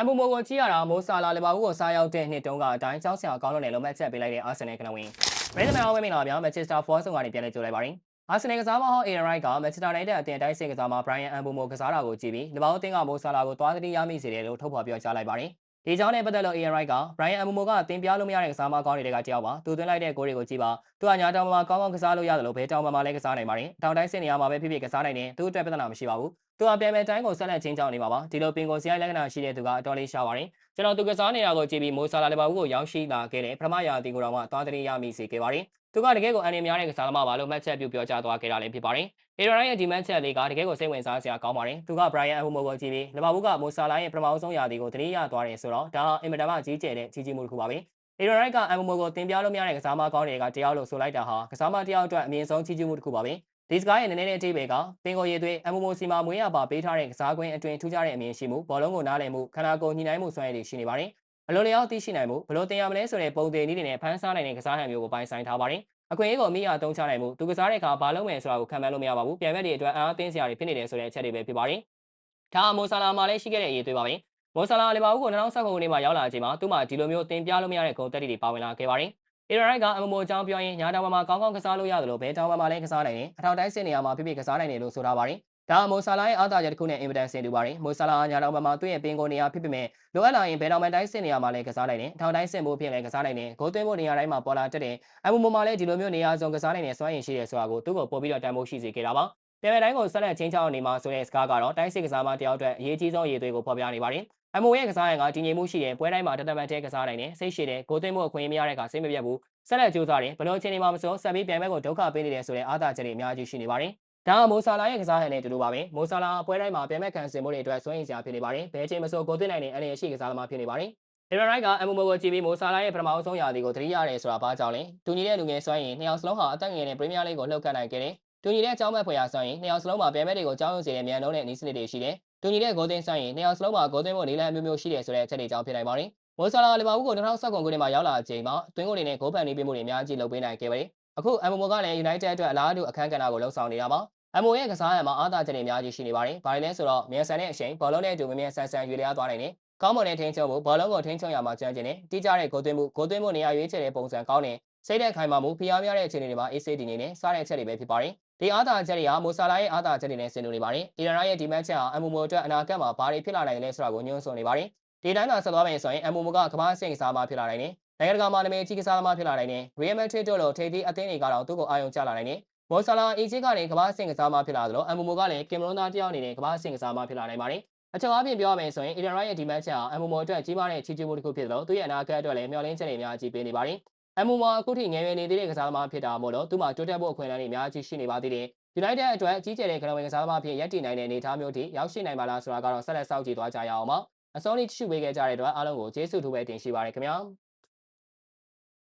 အမ်ဘူမိုကိုကြည့်ရတာမိုးဆာလာလီဗာပူးကိုစားရောက်တဲ့နှစ်တုန်းကအတိုင်းကြောင်းဆရာကောင်းလို့လည်းလုံးမချက်ပေးလိုက်တဲ့အာဆင်နယ်ကနဝင်ရန်ဒမန်အောင်ဝဲမင်လာပါမန်ချက်စတာဖော့ဆုံကနေပြန်လဲကြိုလိုက်ပါရင်အာဆင်နယ်ကစားမဟောင်းအေရန်ရိုက်ကမန်ချက်စတာနိုင်တဲ့အတင်အတိုင်းစင်ကစားမှာဘရိုင်ယန်အမ်ဘူမိုကစားတာကိုကြည့်ပြီးလီဗာပူးအသင်းကမိုးဆာလာကိုသွားသတိရမိစေတယ်လို့ထုတ်ဖော်ပြောကြားလိုက်ပါတယ် ဒီကြောင့်နဲ့ပတ်သက်လို့ AR Right က Brian Amumo ကတင်ပြလို့မရတဲ့ကစားမကောင်းတွေကတယောက်ပါသူသွင်းလိုက်တဲ့ဂိုးတွေကိုကြည့်ပါသူကညာတောင်မှာကောင်းကောင်းကစားလို့ရတယ်လို့ဘဲတောင်မှာလည်းကစားနိုင်ပါတယ်တောင်တိုင်းစင်နေရာမှာပဲဖြစ်ဖြစ်ကစားနိုင်တယ်သူ့အတွက်ပြဿနာမရှိပါဘူးသူကပြန်မဲ့တိုင်းကိုဆက်လက်ချင်းချောင်းနေပါပါဒီလိုပင်ကိုစီရိုက်လက္ခဏာရှိတဲ့သူကအတော်လေးရှားပါတယ်ကျွန်တော်သူကစားနေတာကိုကြည့်ပြီးမိုးဆာလာလီဗာပူးကိုရောက်ရှိလာခဲ့တဲ့ပထမရာသီကိုတော့မှသွားတရီရမိစေခဲ့ပါတယ်သူကတကယ်ကိုအန်နေများတဲ့ကစားသမားပါလို့မှတ်ချက်ပြုပြောကြားသွားခဲ့တာလည်းဖြစ်ပါတယ် အေရိုင်းရဲ့ဒီမတ်ချက်လေးကတကယ်ကိုစိတ်ဝင်စားစရာကောင်းပါတယ်သူကဘရိုင်ယန်အဟူမိုကိုကြည့်ပြီးလီဗာပူးကမိုဆာလာရဲ့ပထမဆုံးရာသီကိုတရီရသွားတယ်ဆိုတော့ဒါအင်မတန်မှကြီးကျယ်တဲ့ကြီးကြီးမှုတစ်ခုပါပဲအေရိုင်းကအမ်မိုကိုတင်ပြလို့မရတဲ့ကစားမကောင်းတွေကတယောက်လို့ဆိုလိုက်တာဟာကစားမတယောက်အတွက်အမြင့်ဆုံးကြီးကြီးမှုတစ်ခုပါပဲဒီစကားရဲ့နည်းနည်းလေးအတိတ်ပဲကပင်ကိုရည်သွေးအမ်မိုစီမာမွေးရပါပေးထားတဲ့ကစားကွင်းအတွင်ထူးခြားတဲ့အမြင်ရှိမှုဘောလုံးကိုနားလည်မှုခန္ဓာကိုယ်ညှိနှိုင်းမှုစွမ်းရည်တွေရှိနေပါတယ်ဘလိုလျောက်သိရှိနိုင်မှုဘလိုတင်ရမလဲဆိုတဲ့ပုံသေးနည်းတွေနဲ့ဖန်ဆားနိုင်တဲ့ကစားဟန်မျိုးကိုပိုင်ဆိုင်ထားပါတယ် အခွင့်အရေးကိုမိရအသုံးချနိုင်မှုသူကစားတဲ့အခါဘာလုပ်မယ်ဆိုတာကိုခံမှန်းလို့မရပါဘူးပြန်မဲ့တွေအတွက်အားအသင်းစရာတွေဖြစ်နေတယ်ဆိုတဲ့အချက်တွေပဲဖြစ်ပါတယ်ဒါမိုဆာလာမှာလည်းရှိခဲ့တဲ့အရေးသွေးပါပဲမိုဆာလာလီဗာပူးကို2019ခုနှစ်မှာရောက်လာချိန်မှာသူ့မှာဒီလိုမျိုးတင်ပြလို့မရတဲ့ဂုဏ်တက်တွေပါဝင်လာခဲ့ပါတယ်အီရိုက်ကအမမိုအကြောင်းပြောရင်ညာတောင်မှာကောင်းကောင်းကစားလို့ရတယ်လို့ဘဲတောင်မှာလည်းကစားနိုင်တယ်အထောက်တိုင်းစင်နေရာမှာပြပြကစားနိုင်တယ်လို့ဆိုထားပါတယ် ဒါမိုဆာလာရဲ့အားသာချက်တစ်ခုနဲ့အင်ဗဒန်ဆင်တူပါတယ်မိုဆာလာညာတောင်မှာသူ့ရဲ့ပင်ကိုနေရာဖြစ်ပေမဲ့လိုအပ်လာရင်ဘယ်တော်မှတိုင်းစင်နေရာမှာလည်းကစားနိုင်တယ်အထောက်တိုင်းစင်ဖို့ဖြစ်လည်းကစားနိုင်တယ်ဂိုးသွင်းဖို့နေရာတိုင်းမှာပေါ်လာတက်တယ်အမမိုမှာလည်းဒီလိုမျိုးနေရာစုံကစားနိုင်တဲ့စွမ်းရည်ရှိတယ်ဆိုတာကိုသူ့ကိုပို့ပြီးတော့တန်ဖိုးရှိစေခဲ့တာပါပြန်မဲ့တိုင်းကိုဆက်လက်ချင်းချောင်းနေမှာဆိုတဲ့စကားကတော့တိုင်းစစ်ကစားမတယောက်အတွက်အရေးကြီးဆုံးရည်သွေးကိုဖော်ပြနေပါတယ်အမိုရဲ့ကစားရံကတည်ငြိမ်မှုရှိတယ်ပွဲတိုင်းမှာတတမန်တဲကစားနိုင်တယ်စိတ်ရှိတယ်ဂိုးသွင်းမှုအခွင့်အရေးမရတဲ့အခါစိတ်မပြတ်ဘူးဆက်လက်ကြိုးစားတယ်ဘလို့အချိန်ဒီမှာမစိုးဆက်ပြီးပြန်မဲ့ကိုဒုက္ခပေးနေတယ်ဆိုတဲ့အားသာချက်တွေအများကြီးရှိနေပါတယ် ဒါကမိုဆာလာရဲ့ကစားဟန်နဲ့တူတူပါပဲမိုဆာလာပွဲတိုင်းမှာပြန်မဲ့ခံစင်မှုတွေအတွက်စွန့်ရင်စရာဖြစ်နေပါတယ်ဘယ်ချိန်မစိုးဂိုးသွင်းနိုင်တဲ့အနေရှိကစားသမားဖြစ်နေပါတယ်အီရန်ရိုက်ကအမ်မိုကိုကြည့်ပြီးမိုဆာလာရဲ့ပထမဆုံးရာသီကိုသတိရတယ်ဆိုတာဘာကြောင့်လဲတူညီတဲ့လူငယ်စွမ်းရင်နှစ်ယောက်စလုံးဟာအသက်ငယ်တဲ့ပရီးမီးယားလိကိုလှုပ်ခတ်နိုင်ခဲ့တယ်တူညီတဲ့အကြောင်းမဲ့ဖွယ်ရာစွမ်းရင်နှစ်ယောက်စလုံးမှာပြန်မဲ့တွေကိုကြောင်းရုံစေတဲ့မြန်နှုံးတဲ့နီးစနစ်တွေရှိတယ်တူညီတဲ့ဂိုးသွင်းစွမ်းရင်နှစ်ယောက်စလုံးမှာဂိုးသွင်းဖို့နေလမ်းမျိုးမျိုးရှိတယ်ဆိုတဲ့အချက်တွေကြောင့်ဖြစ်နိုင်ပါတယ်မိုဆာလာလီဗာပူးကို2019ခုနှစ်မှာရောက်လာချိန်မှာတွင်းကိုနေနဲ့ဂိုးဖန်နေပြမှုတွေအများကြီးလုပ်ပေးနိုင်ခဲ့ပါတယ်အခုအမ်မိုကလည်း United အတွက်အလားတူအခန်းကဏ္ဍကိုလှုပ်ဆောင်နေတာပါ အမိုရဲ့ကစားရမှာအားသာချက်တွေအများကြီးရှိနေပါတယ်။ဘာလဲဆိုတော့မြန်ဆန်တဲ့အချိန်ဘောလုံးနဲ့အတူမမြန်ဆန်ဆန်ရွေလျားသွားနိုင်တယ်။ကောင်းမွန်တဲ့ထိန်းချုပ်မှုဘောလုံးကိုထိန်းချုပ်ရမှာကြမ်းကျင်တယ်။တိကျတဲ့ဂိုးသွင်းမှုဂိုးသွင်းမှုနေရာရွေးချယ်တဲ့ပုံစံကောင်းတယ်။စိတ်သက်ခိုင်မာမှုဖျားများတဲ့အခြေအနေတွေမှာ AC တည်နေတယ်။စားတဲ့ချက်တွေပဲဖြစ်ပါတယ်။ဒီအားသာချက်တွေဟာမိုဆာလာရဲ့အားသာချက်တွေနဲ့ဆင်တူနေပါတယ်။အီရန်ရဲ့ဒီမတ်ချက်ဟာအမိုမိုအတွက်အနာဂတ်မှာဘာတွေဖြစ်လာနိုင်လဲဆိုတာကိုညွှန်းဆိုနေပါတယ်။ဒီတိုင်းသာဆက်သွားမယ်ဆိုရင်အမိုမိုကကမ္ဘာ့ဆင့်ကစားမှဖြစ်လာနိုင်တယ်။နိုင်ငံတကာမှာနာမည်ကြီးကစားသမားဖြစ်လာနိုင်တယ်။ Real Madrid တို့လိုထိပ်သီးအသင်းတွေကတော့သူ့ကိုအာရုံကျလာနိုင်တယ်။ မော်ဆာလာအီဂျစ်ကနေကမ္ဘာ့ဆင်ကစားမဖြစ်လာသလိုအမ်မိုမိုကလည်းကင်မရွန်သားတယောက်အနေနဲ့ကမ္ဘာ့ဆင်ကစားမဖြစ်လာနိုင်ပါတယ်။အချုပ်အပြည့်ပြောရမယ်ဆိုရင်အီရန်ရိုက်ရဲ့ဒီမတ်ချက်ဟာအမ်မိုမိုအတွက်ကြီးမားတဲ့ချီးကျူးမှုတစ်ခုဖြစ်သလိုသူ့ရဲ့အနာဂတ်အတွက်လည်းမျှော်လင့်ချက်တွေအများကြီးပေးနေပါတယ်။အမ်မိုမိုအခုထိငယ်ရွယ်နေသေးတဲ့ကစားသမားဖြစ်တာမို့လို့သူ့မှာတိုးတက်ဖို့အခွင့်အလမ်းတွေအများကြီးရှိနေပါသေးတယ်။ United အတွက်ကြီးကျယ်တဲ့ကနဝင်ကစားသမားဖြစ်ရပ်တည်နိုင်တဲ့အနေအထားမျိုးထိရောက်ရှိနိုင်ပါလားဆိုတာကတော့ဆက်လက်စောင့်ကြည့်သွားကြရအောင်ပါ။အစောလေးကြည့်ရှုပေးခဲ့ကြတဲ့အတွက်အားလုံးကိုကျေးဇူးတူပဲတင်ရှိပါရခင်ဗျာ။